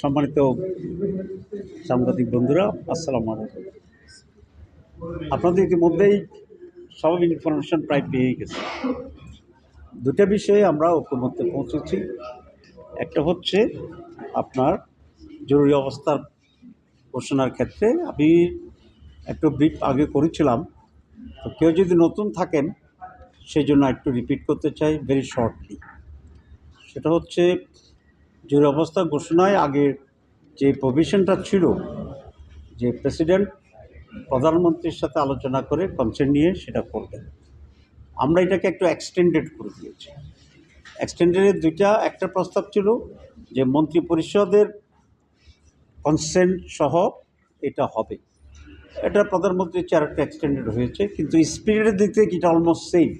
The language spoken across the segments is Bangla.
সম্মানিত সাংবাদিক বন্ধুরা, আসসালামু আলাইকুম। আপনাদের ইতিমধ্যেই সব ইনফরমেশন প্রায় পেয়ে গেছে। দুটা বিষয়ে আমরা ঐক্যমত্যে পৌঁছেছি। একটা হচ্ছে আপনার জরুরি অবস্থার ঘোষণার ক্ষেত্রে আমি একটু ব্রিফ আগে করেছিলাম। তো কেউ যদি নতুন থাকেন, সেই জন্য একটু রিপিট করতে চাই ভেরি শর্টলি সেটা হচ্ছে জরুরি অবস্থা ঘোষণায় আগে যে প্রভিশনটা ছিল, যে প্রেসিডেন্ট প্রধানমন্ত্রীর সাথে আলোচনা করে কনসেন্ট নিয়ে সেটা করবেন আমরা এটাকে একটু এক্সটেন্ডেড করে দিয়েছি। এক্সটেন্ডেডের দুইটা একটা প্রস্তাব ছিল যে মন্ত্রী পরিষদের কনসেন্ট সহ এটা হবে। এটা প্রধানমন্ত্রীর চেয়ে আরেকটা এক্সটেন্ডেড হয়েছে, কিন্তু স্পিরিটের দিক থেকে এটা অলমোস্ট সেম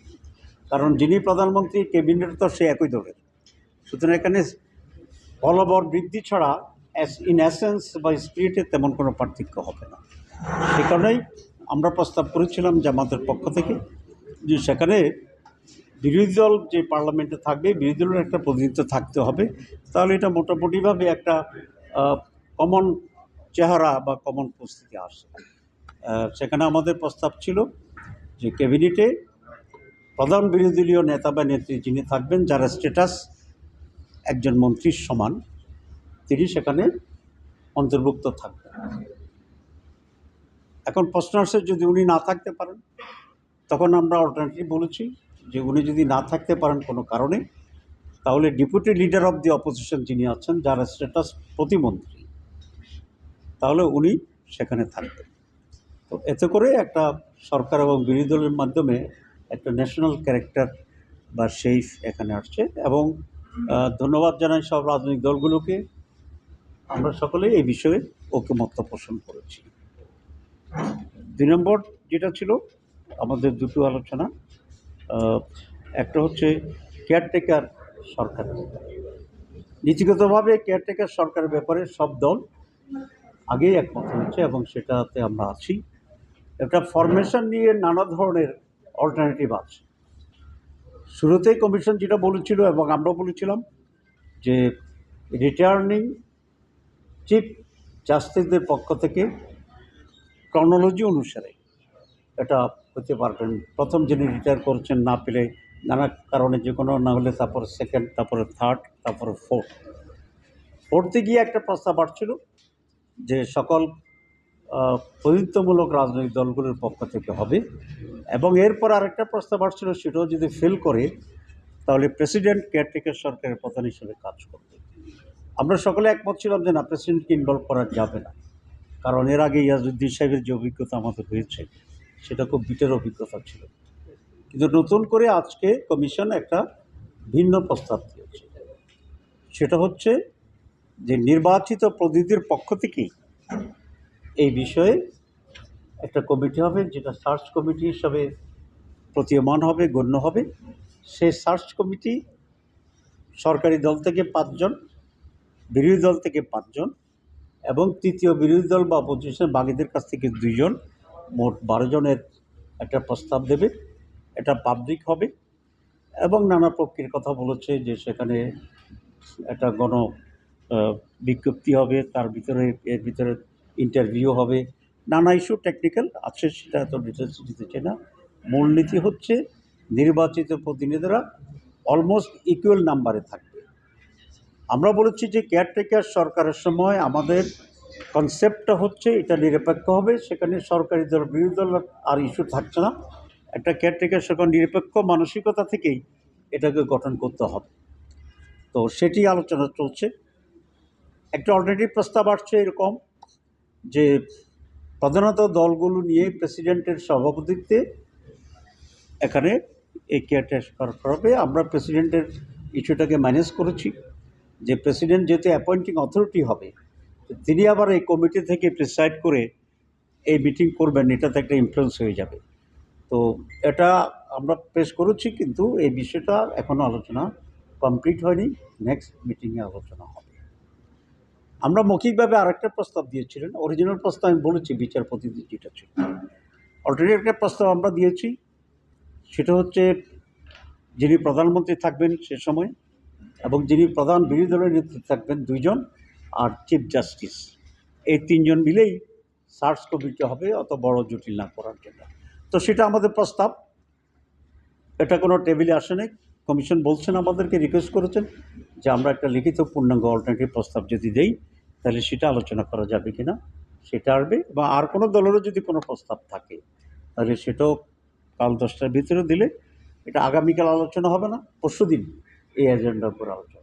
কারণ যিনি প্রধানমন্ত্রী ক্যাবিনেট তো সে একই দলের। সুতরাং এখানে বলবর বৃদ্ধি ছাড়া ইন অ্যাসেন্স বা স্পিরিটে তেমন কোনো পার্থক্য হবে না। সে কারণেই আমরা প্রস্তাব করেছিলাম জামাতের পক্ষ থেকে যে সেখানে বিরোধী দল যে পার্লামেন্টে থাকবে, বিরোধী দলের একটা প্রতিনিধিত্ব থাকতে হবে। তাহলে এটা মোটামুটিভাবে একটা কমন চেহারা বা কমন পরিস্থিতি আসে। সেখানে আমাদের প্রস্তাব ছিল যে ক্যাবিনেটে প্রধান বিরোধী দলীয় নেতা বা নেত্রী যিনি থাকবেন, যারা স্ট্যাটাস একজন মন্ত্রীর সমান, তিনি সেখানে অন্তর্ভুক্ত থাকবেন। এখন প্রশ্ন আসছে যদি উনি না থাকতে পারেন, তখন আমরা অল্টারনেটিভ বলেছি যে উনি যদি না থাকতে পারেন কোনো কারণে, তাহলে deputy leader of the opposition যিনি আছেন, যার স্ট্যাটাস প্রতিমন্ত্রী, তাহলে উনি সেখানে থাকবেন। তো এতে করে একটা সরকার এবং বিরোধী দলের মাধ্যমে একটা ন্যাশনাল ক্যারেক্টার বা সেইফ এখানে আসছে এবং ধন্যবাদ জানাই সব রাজনৈতিক দলগুলোকে। আমরা সকলেই এই বিষয়ে ঐক্যমত্য পোষণ করেছি। দুই নম্বর যেটা ছিল আমাদের দুটো আলোচনা একটা হচ্ছে কেয়ারটেকার সরকার। নীতিগতভাবে কেয়ারটেকার সরকারের ব্যাপারে সব দল আগেই একমত হয়েছে এবং সেটাতে আমরা আছি। একটা ফরমেশন নিয়ে নানা ধরনের অল্টারনেটিভ আছে। শুরুতেই কমিশন যেটা বলেছিল এবং আমরা বলেছিলাম যে রিটার্নিং চিফ জাস্টিসদের পক্ষ থেকে ক্রনোলজি অনুসারে এটা হতে পারবেন প্রথম যিনি রিটায়ার করছেন না পেলে নানা কারণে যে কোনো না হলে তারপরে সেকেন্ড তারপরে থার্ড তারপরে ফোর্থ ফোর্থে গিয়ে একটা প্রস্তাব আসছিল যে সকল প্রতিনিধিত্বমূলক রাজনৈতিক দলগুলোর পক্ষ থেকে হবে। এবং এরপর আরেকটা প্রস্তাব আসছিল, সেটাও যদি ফেল করে, তাহলে প্রেসিডেন্ট কেয়ারটেকার সরকারের প্রধান হিসেবে কাজ করবে। আমরা সকলে একমত ছিলাম যে না প্রেসিডেন্টকে ইনভলভ করা যাবে না। কারণ এর আগে ইয়াজুদ্দিন সাহেবের যে অভিজ্ঞতা আমাদের হয়েছে, সেটা খুব বিটের অভিজ্ঞতা ছিল। কিন্তু নতুন করে আজকে কমিশন একটা ভিন্ন প্রস্তাব দিয়েছে। সেটা হচ্ছে যে নির্বাচিত প্রতিনিধির পক্ষ থেকেই এই বিষয়ে একটা কমিটি হবে, যেটা সার্চ কমিটি হিসাবে প্রতীয়মান হবে, গণ্য হবে। সেই সার্চ কমিটি সরকারি দল থেকে পাঁচজন, বিরোধী দল থেকে পাঁচজন এবং তৃতীয় বিরোধী দল বা অপোজিশন বাকিদের কাছ থেকে দুইজন। মোট বারো জনের একটা প্রস্তাব দেবে, এটা পাবলিক হবে এবং নানা পক্ষের কথা বলেছে যে সেখানে একটা গণ বিজ্ঞপ্তি হবে, তার ভিতরে, এর ভিতরে ইন্টারভিউ হবে। নানা ইস্যু টেকনিক্যাল আছে, সেটা এত ডিটেলস দিতে চাই না। মূলনীতি হচ্ছে নির্বাচিত প্রতিনিধিরা অলমোস্ট ইকুয়াল নাম্বারে থাকবে। আমরা বলেছি যে কেয়ারটেকার সরকারের সময় আমাদের কনসেপ্টটা হচ্ছে এটা নিরপেক্ষ হবে, সেখানে সরকারি দল, বিরোধী দল আর ইস্যু থাকছে না। একটা কেয়ারটেকার সরকার নিরপেক্ষ মানসিকতা থেকেই এটাকে গঠন করতে হবে। তো সেটি আলোচনা চলছে। একটা অল্টারনেটিভ প্রস্তাব আসছে এরকম। যে প্রধানত দলগুলো নিয়ে প্রেসিডেন্টের সভাপতিত্বে এখানে এই কেয়ারটেকার হবে আমরা প্রেসিডেন্টের ইস্যুটাকে ম্যানেজ করেছি। যে প্রেসিডেন্ট যেহেতু অ্যাপয়েন্টিং অথরিটি হবে তিনি আবার এই কমিটি থেকে প্রিসাইড করে এই মিটিং করবেন, এটাতে একটা ইনফ্লুয়েন্স হয়ে যাবে। তো এটা আমরা পেশ করেছি, কিন্তু এই বিষয়টা এখনও আলোচনা কমপ্লিট হয়নি। নেক্সট মিটিংয়ে আলোচনা হবে। আমরা মৌখিকভাবে আরেকটা প্রস্তাব দিয়েছিলেন। অরিজিনাল প্রস্তাব আমি বলেছি বিচারপতিদের যেটা ছিল। অলরেডি একটা প্রস্তাব আমরা দিয়েছি। সেটা হচ্ছে, যিনি প্রধানমন্ত্রী থাকবেন সে সময় এবং যিনি প্রধান বিরোধী দলের নেতৃত্বে থাকবেন দুইজন আর চিফ জাস্টিস এই তিনজন মিলেই সার্চ কমিটি হবে, অত বড় জটিল না করার জন্য। তো সেটা আমাদের প্রস্তাব। এটা কোনো টেবিলে আসেনি কমিশন বলছেন, আমাদেরকে রিকোয়েস্ট করেছেন যে আমরা একটা লিখিত পূর্ণাঙ্গ অল্টারনেটিভ প্রস্তাব যদি দেই, তাহলে সেটা আলোচনা করা যাবে কিনা? সেটা আসবে বা আর কোনো দলেরও যদি কোনো প্রস্তাব থাকে, তাহলে সেটাও কাল দশটার ভিতরে দিলে এটা আগামীকাল আলোচনা হবে না পরশু দিন এই এজেন্ডার উপর আলোচনা